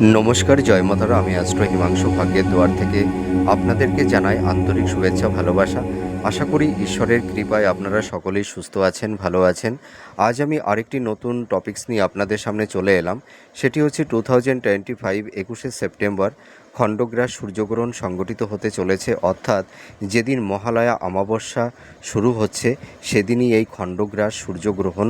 নমস্কার, জয় মাতারা। আমি আজ হিমাংশু ভাগ্যের দোয়ার থেকে আপনাদেরকে জানাই আন্তরিক শুভেচ্ছা, ভালোবাসা। আশা করি ঈশ্বরের কৃপায় আপনারা সকলেই সুস্থ আছেন, ভালো আছেন। আজ আমি আরেকটি নতুন টপিক্স নিয়ে আপনাদের সামনে চলে এলাম। সেটি হচ্ছে টু থাউজেন্ড টোয়েন্টি ফাইভ একুশে সেপ্টেম্বর। খণ্ডগ্রাস সূর্যগ্রহণ সংগঠিত হতে চলেছে, অর্থাৎ যেদিন মহালয়া অমাবস্যা শুরু হচ্ছে, সেদিনই এই খণ্ডগ্রাস সূর্যগ্রহণ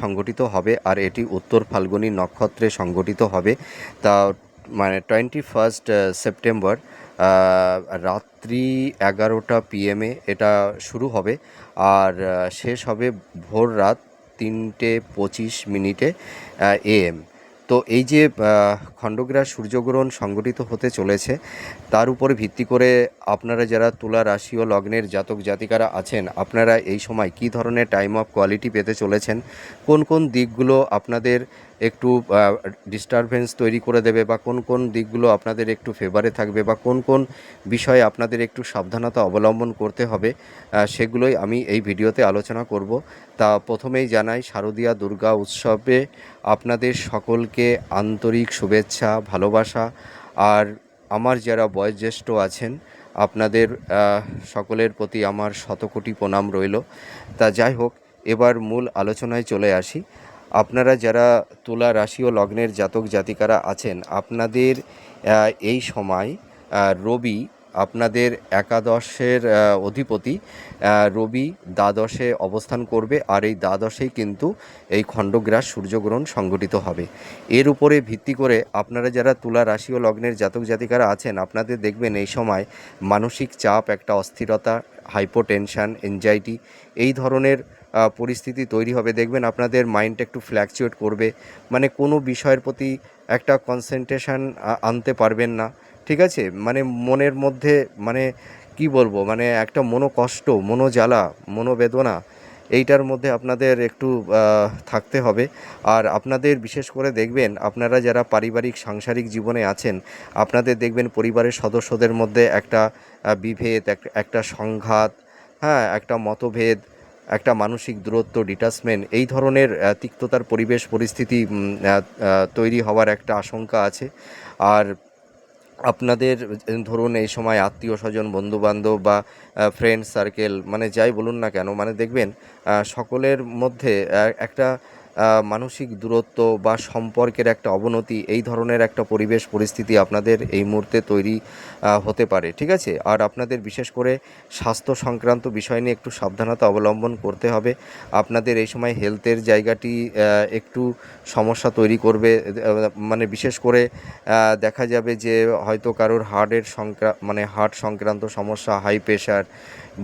সংগঠিত হবে। আর এটি উত্তর ফাল্গুনী নক্ষত্রে সংগঠিত হবে। তা মানে টোয়েন্টি ফার্স্ট সেপ্টেম্বর রাত্রি এগারোটা পিএমে এটা শুরু হবে। আর শেষ হবে ভোর রাত তিনটে পঁচিশ মিনিটে এএম তো এই যে খণ্ডগ্রাস সূর্যগ্রহণ সংগঠিত হতে চলেছে, তার উপরে ভিত্তি করে আপনারা যারা তুলা রাশি ও লগ্নের জাতক জাতিকারা আছেন, আপনারা এই সময় কী ধরনের টাইম অফ কোয়ালিটি পেতে চলেছেন? কোন কোন দিকগুলো আপনাদের একটু ডিস্টারবেন্স তৈরি করে দেবে বা কোন কোন দিকগুলো আপনাদের একটু ফেভারে থাকবে বা কোন কোন বিষয়ে আপনাদের একটু সাবধানতা অবলম্বন করতে হবে সেগুলোই আমি এই ভিডিওতে আলোচনা করব। তা প্রথমেই জানাই, শারদীয়া দুর্গা উৎসবে আপনাদের সকলকে আন্তরিক শুভেচ্ছা, ভালোবাসা। আর আমার যারা বয়োজ্যেষ্ঠ আছেন, আপনাদের সকলের প্রতি আমার শতকোটি প্রণাম রইল। তা যাই হোক, এবার মূল আলোচনায় চলে আসি। আপনারা যারা তুলা রাশি ও লগ্নের জাতক জাতিকারা আছেন, আপনাদের এই সময় রবি আপনাদের একাদশের অধিপতি রবি দ্বাদশে অবস্থান করবে। আর এই দ্বাদশেই কিন্তু এই খণ্ডগ্রাস সূর্যগ্রহণ সংগঠিত হবে। এর উপরে ভিত্তি করে আপনারা যারা তুলা রাশি ও লগ্নের জাতক জাতিকারা আছেন, আপনাদের দেখবেন এই সময় মানসিক চাপ, একটা অস্থিরতা, হাইপোটেনশান এনজাইটি এই ধরনের পরিস্থিতি তৈরি হবে। দেখবেন আপনাদের মাইন্ডটা একটু ফ্ল্যাকচুয়েট করবে। মানে কোনো বিষয়ের প্রতি একটা কনসেন্ট্রেশন আনতে পারবেন না। ঠিক আছে? মানে মনের মধ্যে মানে কি বলব? মানে একটা মনোকষ্ট, মনোজ্বালা, মনোবেদনা, এইটার মধ্যে আপনাদের একটু থাকতে হবে। আর আপনাদের বিশেষ করে দেখবেন, আপনারা যারা পারিবারিক, সাংসারিক জীবনে আছেন, আপনাদের দেখবেন পরিবারের সদস্যদের মধ্যে একটা বিভেদ, এক- একটা সংঘাত হ্যাঁ একটা মতভেদ, একটা মানসিক দূরত্ব ডিটাচমেন্ট এই ধরনের তিক্ততার পরিবেশ, পরিস্থিতি তৈরি হওয়ার একটা আশঙ্কা আছে। আর আপনাদের, ধরুন, এই সময় আত্মীয় স্বজন, বন্ধুবান্ধব বা ফ্রেন্ড সার্কেল মানে যাই বলুন না কেন মানে দেখবেন সকলের মধ্যে একটা মানসিক দূরত্ব বা সম্পর্কের একটা অবনতি, এই ধরনের একটা পরিবেশ পরিস্থিতি আপনাদের এই মুহূর্তে তৈরি হতে পারে, ঠিক আছে? আর আপনাদের বিশেষ করে স্বাস্থ্য সংক্রান্ত বিষয় নিয়ে একটু সাবধানতা অবলম্বন করতে হবে। আপনাদের এই সময় হেলথের জায়গাটি একটু সমস্যা তৈরি করবে মানে বিশেষ করে দেখা যাবে যে হয়তো কারোর হার্টের সংক্রা মানে হার্ট সংক্রান্ত সমস্যা, হাই প্রেশার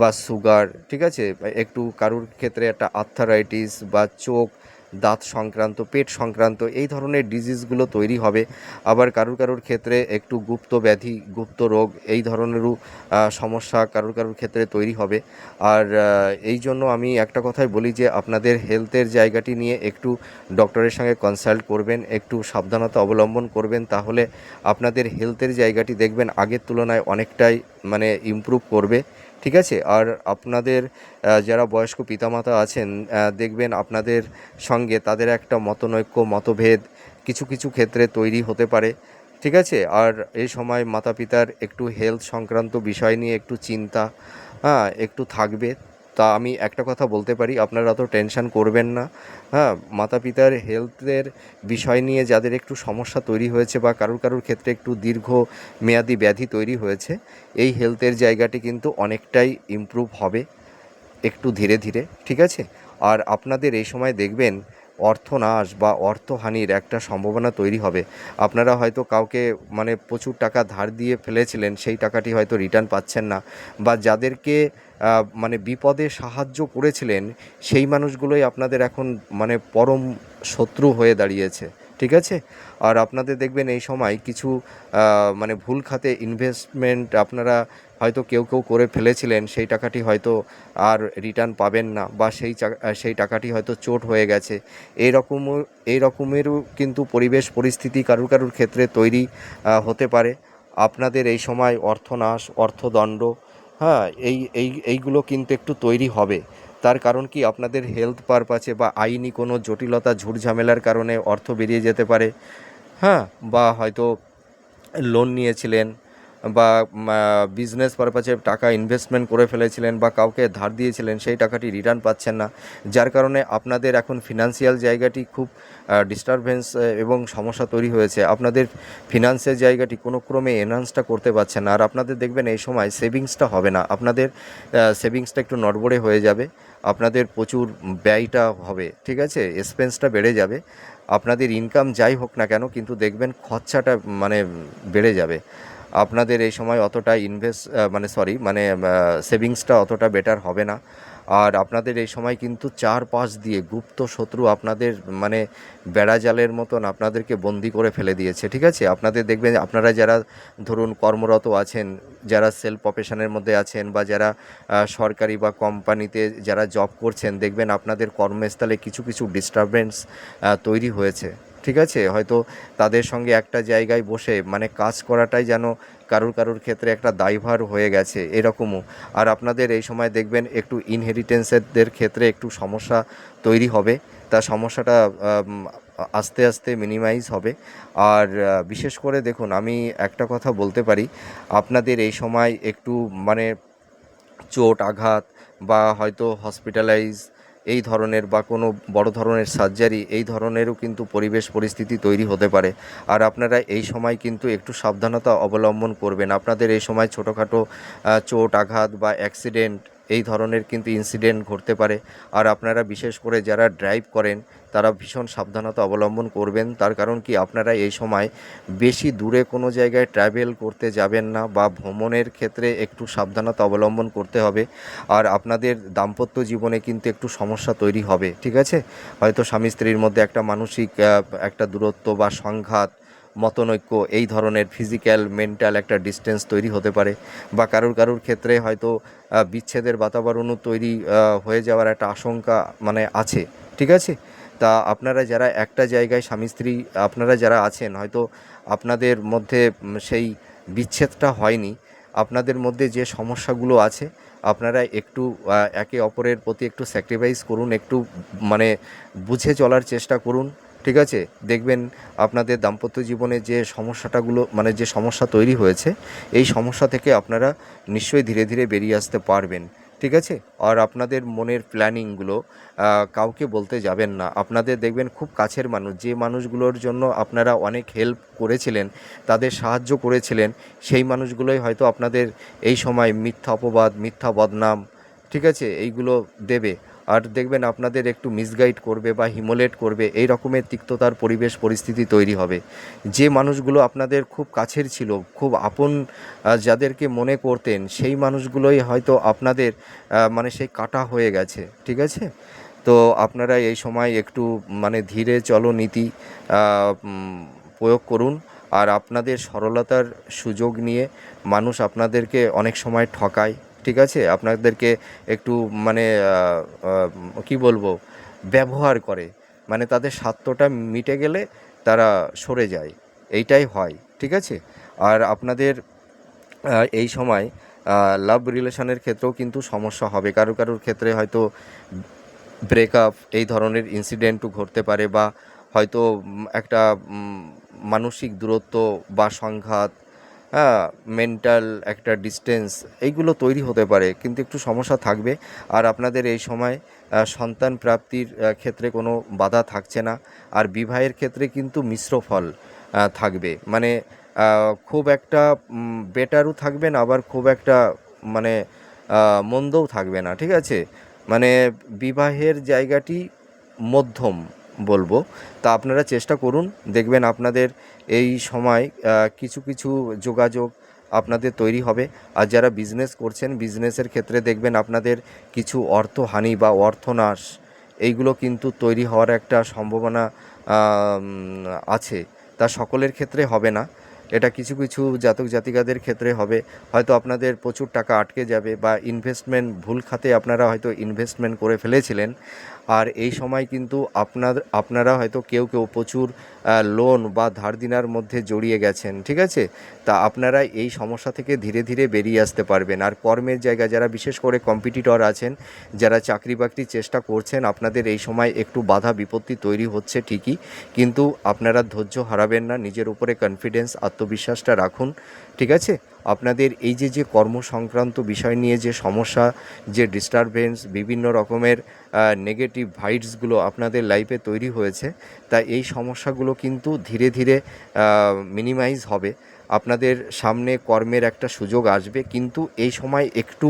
বা সুগার, ঠিক আছে? একটু কারোর ক্ষেত্রে একটা আর্থারাইটিস বা চোখ দাঁত সংক্রান্ত, পেট সংক্রান্ত এই ধরনের ডিজিজগুলো তৈরি হবে। আবার কারুর কারুর ক্ষেত্রে একটু গুপ্ত ব্যাধি, গুপ্ত রোগ এই ধরনেরও সমস্যা কারুর কারুর ক্ষেত্রে তৈরি হবে। আর এই জন্য আমি একটা কথাই বলি যে আপনাদের হেলথের জায়গাটি নিয়ে একটু ডক্টরের সঙ্গে কনসাল্ট করবেন, একটু সাবধানতা অবলম্বন করবেন, তাহলে আপনাদের হেলথের জায়গাটি দেখবেন আগের তুলনায় অনেকটাই মানে ইমপ্রুভ করবে। ঠিক আছে? আর আপনাদের যারা বয়স্ক পিতামাতা আছেন দেখবেন আপনাদের সঙ্গে তাদের একটা মতনৈক্য, মতভেদ কিছু কিছু ক্ষেত্রে তৈরি হতে পারে। ঠিক আছে? আর এই সময় মাতা পিতার একটু হেলথ সংক্রান্ত বিষয় নিয়ে একটু চিন্তা হ্যাঁ একটু থাকবে। তা আমি একটা কথা বলতে পারি, আপনারা অত টেনশন করবেন না। হ্যাঁ মাতা পিতার হেলথের বিষয় নিয়ে যাদের একটু সমস্যা তৈরি হয়েছে বা কারোর কারোর ক্ষেত্রে একটু দীর্ঘ মেয়াদি ব্যাধি তৈরি হয়েছে, এই হেলথের জায়গাটি কিন্তু অনেকটাই ইমপ্রুভ হবে একটু ধীরে ধীরে, ঠিক আছে? আর আপনাদের এই সময় দেখবেন অর্থনাশ বা অর্থহানির একটা সম্ভাবনা তৈরি হবে। আপনারা হয়তো কাউকে মানে প্রচুর টাকা ধার দিয়ে ফেলেছিলেন, সেই টাকাটি হয়তো রিটার্ন পাচ্ছেন না বা যাদেরকে মানে বিপদে সাহায্য করেছিলেন, সেই মানুষগুলোই আপনাদের এখন মানে পরম শত্রু হয়ে দাঁড়িয়েছে, ঠিক আছে? আর আপনাদের দেখবেন এই সময় কিছু মানে ভুল খাতে ইনভেস্টমেন্ট আপনারা হয়তো কেউ কেউ করে ফেলেছিলেন, সেই টাকাটি হয়তো আর রিটার্ন পাবেন না বা সেই সেই টাকাটি হয়তো চোট হয়ে গেছে। এই রকমও, এই রকমেরও কিন্তু পরিবেশ পরিস্থিতি কারুর কারুর ক্ষেত্রে তৈরি হতে পারে। আপনাদের এই সময় অর্থনাশ, অর্থদণ্ড হ্যাঁ এই এই, এইগুলো কিন্তু একটু তৈরি হবে। তার কারণ কি? আপনাদের হেলথ পারপাসে বা আইনি কোনো জটিলতা, ঝুটঝামেলার কারণে অর্থ বেরিয়ে যেতে পারে। হ্যাঁ বা হয়তো লোন নিয়েছিলেন বা বিজনেস পারপাসে টাকা ইনভেস্টমেন্ট করে ফেলেছিলেন বা কাউকে ধার দিয়েছিলেন, সেই টাকাটি রিটার্ন পাচ্ছেন না। যার কারণে আপনাদের এখন ফিনান্সিয়াল জায়গাটি খুব ডিস্টারবেন্স এবং সমস্যা তৈরি হয়েছে। আপনাদের ফিনান্সের জায়গাটি কোনো ক্রমে এনহান্সটা করতে পারছেন না। আর আপনাদের দেখবেন এই সময় সেভিংসটা হবে না। আপনাদের সেভিংসটা একটু নড়বড়ে হয়ে যাবে। আপনাদের প্রচুর ব্যয়টা হবে, ঠিক আছে? এক্সপেন্সটা বেড়ে যাবে। আপনাদের ইনকাম যাই হোক না কেন, কিন্তু দেখবেন খরচাটা মানে বেড়ে যাবে। আপনাদের এই সময় অতটা ইনভেস্ট মানে সরি মানে সেভিংসটা অতটা বেটার হবে না। আর আপনাদের এই সময় কিন্তু চার পাশ দিয়ে গুপ্ত শত্রু আপনাদের মানে বেড়া জালের মতন আপনাদেরকে বন্দি করে ফেলে দিয়েছে, ঠিক আছে? আপনাদের দেখবেন আপনারা যারা, ধরুন, কর্মরত আছেন, যারা সেল প্রফেশনের মধ্যে আছেন বা যারা সরকারি বা কোম্পানিতে যারা জব করছেন, দেখবেন আপনাদের কর্মস্থলে কিছু কিছু ডিস্টারবেন্স তৈরি হয়েছে। ঠিক আছে? হয়তো তাদের সঙ্গে একটা জায়গায় বসে মানে কাজ করাটাই যেন কারুর কারুর ক্ষেত্রে একটা দায়ভার হয়ে গেছে এরকমও। আর আপনাদের এই সময় দেখবেন একটু ইনহেরিটেন্সের ক্ষেত্রে একটু সমস্যা তৈরি হবে। তা সমস্যাটা আস্তে আস্তে মিনিমাইজ হবে। আর বিশেষ করে দেখুন, আমি একটা কথা বলতে পারি। আপনাদের এই সময় একটু মানে চোট, আঘাত বা হয়তো হসপিটালাইজ এই ধরনের বা কোনো বড় ধরনের সার্জারি এই ধরনেরও কিন্তু পরিবেশ পরিস্থিতি তৈরি হতে পারে। আর আপনারা এই সময় কিন্তু একটু সাবধানতা অবলম্বন করবেন। আপনাদের এই সময় ছোটোখাটো চোট আঘাত বা অ্যাক্সিডেন্ট এই ধরনের কিন্তু ইনসিডেন্ট ঘটতে পারে। আর আপনারা বিশেষ করে যারা ড্রাইভ করেন তারা ভীষণ সাবধানতা অবলম্বন করবেন। তার কারণ কি, আপনারা এই সময় বেশি দূরে কোনো জায়গায় ট্রাভেল করতে যাবেন না বা ভ্রমণের ক্ষেত্রে একটু সাবধানতা অবলম্বন করতে হবে। আর আপনাদের দাম্পত্য জীবনে কিন্তু একটু সমস্যা তৈরি হবে, ঠিক আছে? হয়তো স্বামী স্ত্রীর মধ্যে একটা মানসিক একটা দূরত্ব বা সংঘাত, মতনৈক্য, এই ধরনের ফিজিক্যাল মেন্টাল একটা ডিস্টেন্স তৈরি হতে পারে। বা কারুর কারুর ক্ষেত্রে হয়তো বিচ্ছেদের বাতাবরণও তৈরি হয়ে যাওয়ার একটা আশঙ্কা মানে আছে, ঠিক আছে? তা আপনারা যারা একটা জায়গায় স্বামী, স্ত্রী আপনারা যারা আছেন, হয়তো আপনাদের মধ্যে সেই বিচ্ছেদটা হয়নি। আপনাদের মধ্যে যে সমস্যাগুলো আছে, আপনারা একটু একে অপরের প্রতি একটু স্যাক্রিফাইস করুন, একটু মানে বুঝে চলার চেষ্টা করুন, ঠিক আছে? দেখবেন আপনাদের দাম্পত্য জীবনে যে সমস্যাটাগুলো মানে যে সমস্যা তৈরি হয়েছে, এই সমস্যা থেকে আপনারা নিশ্চয়ই ধীরে ধীরে বেরিয়ে আসতে পারবেন। ঠিক আছে? আর আপনাদের মনের প্ল্যানিংগুলো কাউকে বলতে যাবেন না। আপনাদের দেখবেন খুব কাছের মানুষ। যে মানুষগুলোর জন্য আপনারা অনেক হেল্প করেছিলেন, তাদের সাহায্য করেছিলেন, সেই মানুষগুলোই হয়তো আপনাদের এই সময় মিথ্যা অপবাদ, মিথ্যা বদনাম, ঠিক আছে? এইগুলো দেবে। আর দেখবেন আপনাদের একটু মিসগাইড করবে বা হিমোলেট করবে, এই রকমের তিক্ততার পরিবেশ, পরিস্থিতি তৈরি হবে। যে মানুষগুলো আপনাদের খুব কাছের ছিল, খুব আপন যাদেরকে মনে করতেন, সেই মানুষগুলোই হয়তো আপনাদের মানে সেই কাটা হয়ে গেছে, ঠিক আছে? তো আপনারা এই সময় একটু মানে ধীরে চলো নীতি প্রয়োগ করুন। আর আপনাদের সরলতার সুযোগ নিয়ে মানুষ আপনাদেরকে অনেক সময় ঠকায়। ঠিক আছে? আপনাদেরকে একটু মানে কি বলব? ব্যবহার করে। মানে তাদের স্বার্থটা মিটে গেলে তারা সরে যায়। এইটাই হয়, ঠিক আছে? আর আপনাদের এই সময় লাভ রিলেশনের ক্ষেত্রেও কিন্তু সমস্যা হবে। কারও কারোর ক্ষেত্রে হয়তো ব্রেকআপ এই ধরনের ইনসিডেন্টও ঘটতে পারে বা হয়তো একটা মানসিক দূরত্ব বা সংঘাত হ্যাঁ মেন্টাল একটা ডিস্টেন্স এইগুলো তৈরি হতে পারে, কিন্তু একটু সমস্যা থাকবে। আর আপনাদের এই সময় সন্তান প্রাপ্তির ক্ষেত্রে কোনো বাধা থাকছে না। আর বিবাহের ক্ষেত্রে কিন্তু মিশ্র ফল থাকবে। মানে খুব একটা বেটারও থাকবে না আবার খুব একটা মানে মন্দও থাকবে না, ঠিক আছে? মানে বিবাহের জায়গাটি মধ্যম বলব। তা আপনারা চেষ্টা করুন, দেখবেন আপনাদের এই সময় কিছু কিছু যোগাযোগ আপনাদের তৈরি হবে। আর যারা বিজনেস করছেন বিজনেসের ক্ষেত্রে দেখবেন আপনাদের কিছু অর্থহানি বা অর্থনাশ, এইগুলো কিন্তু তৈরি হওয়ার একটা সম্ভাবনা আছে। তা সকলের ক্ষেত্রে হবে না। এটা কিছু কিছু জাতক জাতিকাদের ক্ষেত্রে হবে। হয়তো আপনাদের প্রচুর টাকা আটকে যাবে বা ইনভেস্টমেন্ট ভুল খাতে আপনারা হয়তো ইনভেস্টমেন্ট করে ফেলেছিলেন। আর এই সময় কিন্তু আপনার, আপনারা হয়তো কেউ কেউ প্রচুর লোন বা ধার দিনার মধ্যে জড়িয়ে গেছেন, ঠিক আছে? তা আপনারা এই সমস্যা থেকে ধীরে ধীরে বেরিয়ে আসতে পারবেন। আর কর্মের জায়গা যারা বিশেষ করে কম্পিটিটর আছেন, যারা চাকরি বাকরির চেষ্টা করছেন, আপনাদের এই সময় একটু বাধা বিপত্তি তৈরি হচ্ছে ঠিকই, কিন্তু আপনারা ধৈর্য হারাবেন না, নিজের উপরে কনফিডেন্স আত্মবিশ্বাসটা রাখুন, ঠিক আছে? আপনাদের এই যে যে কর্ম সংক্রান্ত বিষয় নিয়ে যে সমস্যা, যে ডিস্টারবেন্স বিভিন্ন রকমের নেগেটিভ ভাইটসগুলো আপনাদের লাইফে তৈরি হয়েছে, তা এই সমস্যাগুলো কিন্তু ধীরে ধীরে মিনিমাইজ হবে। আপনাদের সামনে কর্মের একটা সুযোগ আসবে, কিন্তু এই সময় একটু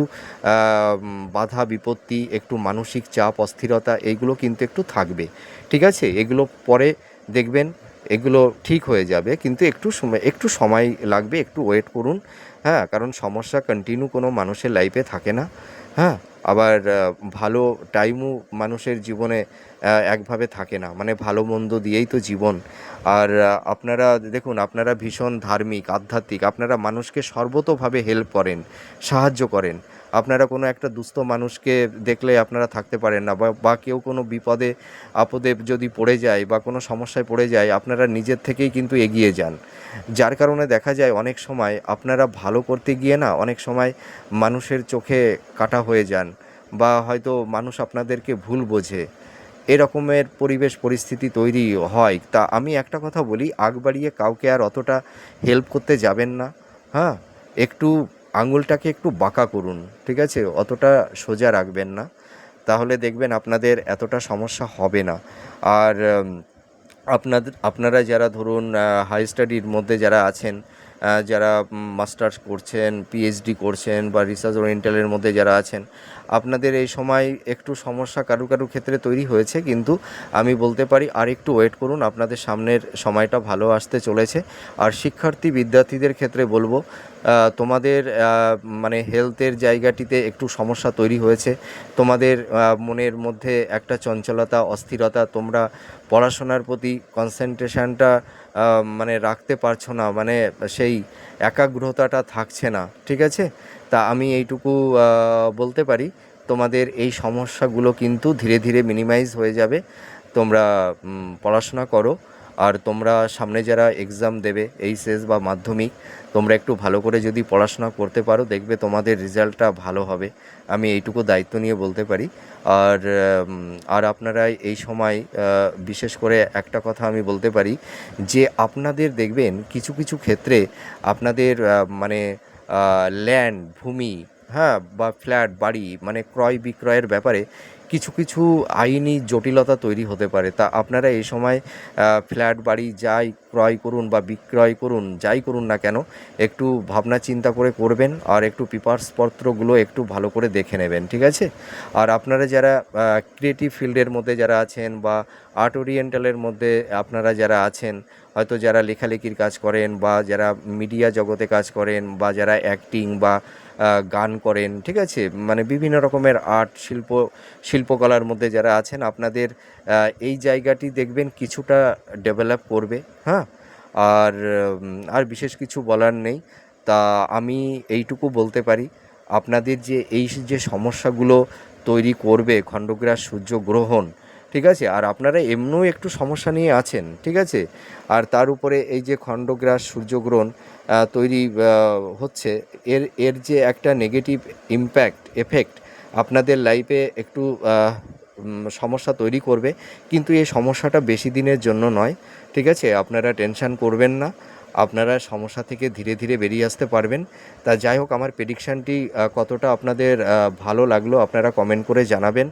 বাধা বিপত্তি, একটু মানসিক চাপ, অস্থিরতা, এইগুলো কিন্তু একটু থাকবে। ঠিক আছে? এগুলো পরে দেখবেন। এগুলো ঠিক হয়ে যাবে, কিন্তু একটু সময় একটু সময় লাগবে, একটু ওয়েট করুন হ্যাঁ? কারণ সমস্যা কন্টিনিউ কোনো মানুষের লাইফে থাকে না হ্যাঁ? আবার ভালো টাইমও মানুষের জীবনে একভাবে থাকে না মানে ভালো মন্দ দিয়েই তো জীবন। আর আপনারা দেখুন, আপনারা ভীষণ ধার্মিক, আধ্যাত্মিক, আপনারা মানুষকে সর্বতোভাবে হেল্প করেন, সাহায্য করেন। আপনারা কোনো একটা দুস্থ মানুষকে দেখলে আপনারা থাকতে পারেন না বা কেউ কোনো বিপদে, আপদে যদি পড়ে যায় বা কোনো সমস্যায় পড়ে যায়, আপনারা নিজের থেকেই কিন্তু এগিয়ে যান। যার কারণে দেখা যায় অনেক সময় আপনারা ভালো করতে গিয়ে না অনেক সময় মানুষের চোখে কাটা হয়ে যান বা হয়তো মানুষ আপনাদেরকে ভুল বোঝে। এরকমের পরিবেশ, পরিস্থিতি তৈরি হয়। তা আমি একটা কথা বলি, আগ বাড়িয়ে কাউকে আর অতটা হেল্প করতে যাবেন না। হ্যাঁ? একটু আঙুলটাকে একটু বাঁকা করুন, ঠিক আছে? অতটা সোজা রাখবেন না। তাহলে দেখবেন আপনাদের এতটা সমস্যা হবে না। আর আপনাদের, আপনারা যারা ধরুন হাই স্টাডির মধ্যে যারা আছেন যারা মাস্টার্স করছেন পিএইচডি করছেন বা রিসার্চ ওরিয়েন্টালের মধ্যে যারা আছেন, আপনাদের এই সময় একটু সমস্যা কারু কারু ক্ষেত্রে তৈরি হয়েছে, কিন্তু আমি বলতে পারি আর একটু ওয়েট করুন, আপনাদের সামনের সময়টা ভালো আসতে চলেছে। আর শিক্ষার্থী বিদ্যার্থীদের ক্ষেত্রে বলব তোমাদের মানে হেলথের জায়গাটিতে একটু সমস্যা তৈরি হয়েছে। তোমাদের মনের মধ্যে একটা চঞ্চলতা, অস্থিরতা, তোমরা পড়াশোনার প্রতি কনসেন্ট্রেশনটা মানে রাখতে পারছ না মানে সেই একাগ্রতাটা থাকছে না, ঠিক আছে? তা আমি এইটুকু বলতে পারি, তোমাদের এই সমস্যাগুলো কিন্তু ধীরে ধীরে মিনিমাইজ হয়ে যাবে। তোমরা পড়াশোনা করো, আর তোমরা সামনে যারা এক্সাম দেবে এইচএস বা মাধ্যমিক, তোমরা একটু ভালো করে যদি পড়াশোনা করতে পারো, দেখবে তোমাদের রেজাল্টটা ভালো হবে। আমি এইটুকু দায়িত্ব নিয়ে বলতে পারি। আর আর আপনারা এই সময় বিশেষ করে একটা কথা আমি বলতে পারি যে আপনাদের দেখবেন কিছু কিছু ক্ষেত্রে আপনাদের মানে ল্যান্ড ভূমি হ্যাঁ বা ফ্ল্যাট বাড়ি মানে ক্রয় বিক্রয়ের ব্যাপারে কিছু কিছু আইনি জটিলতা তৈরি হতে পারে। তা আপনারা এই সময় ফ্ল্যাট বাড়ি যাই ক্রয় করুন বা বিক্রয় করুন, যাই করুন না কেন, একটু ভাবনা চিন্তা করে করবেন আর একটু পেপারসপত্রগুলো একটু ভালো করে দেখে নেবেন, ঠিক আছে? আর আপনারা যারা ক্রিয়েটিভ ফিল্ডের মধ্যে যারা আছেন বা আর্ট ওরিয়েন্টালের মধ্যে আপনারা যারা আছেন, হয়তো যারা লেখালেখির কাজ করেন বা যারা মিডিয়া জগতে কাজ করেন বা যারা অ্যাক্টিং বা গান করেন, ঠিক আছে? মানে বিভিন্ন রকমের আর্ট শিল্প, শিল্পকলার মধ্যে যারা আছেন, আপনাদের এই জায়গাটি দেখবেন কিছুটা ডেভেলপ করবে হ্যাঁ? আর আর বিশেষ কিছু বলার নেই। তা আমি এইটুকু বলতে পারি, আপনাদের যে এই যে সমস্যাগুলো তৈরি করবে খণ্ডগ্রাস সূর্যগ্রহণ, ঠিক আছে? আর আপনারা এমনিও একটু সমস্যা নিয়ে আছেন, ঠিক আছে? আর তার উপরে এই যে খণ্ডগ্রাস সূর্যগ্রহণ তৈরি হচ্ছে, এর এর যে একটা নেগেটিভ ইম্প্যাক্ট এফেক্ট আপনাদের লাইফে একটু সমস্যা তৈরি করবে। কিন্তু এই সমস্যাটা বেশি দিনের জন্য নয়। ঠিক আছে, আপনারা টেনশন করবেন না। আপনারা সমস্যা থেকে ধীরে ধীরে বেরিয়ে আসতে পারবেন। তা যাই হোক, আমার প্রেডিকশানটি কতটা আপনাদের ভালো লাগল আপনারা কমেন্ট করে জানাবেন।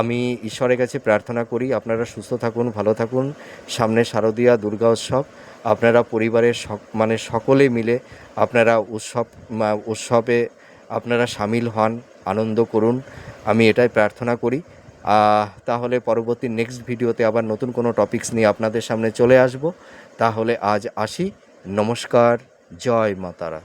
আমি ঈশ্বরের কাছে প্রার্থনা করি, আপনারা সুস্থ থাকুন, ভালো থাকুন। সামনে শারদীয়া দুর্গা উৎসব, আপনারা পরিবারের মানে সকলে মিলে আপনারা উৎসব উৎসবে আপনারা সামিল হন, আনন্দ করুন। আমি এটাই প্রার্থনা করি। তাহলে পরবর্তী নেক্সট ভিডিওতে আবার নতুন কোনো টপিকস নিয়ে আপনাদের সামনে চলে আসব। তাহলে আজ আসি। নমস্কার। জয় মাতারা।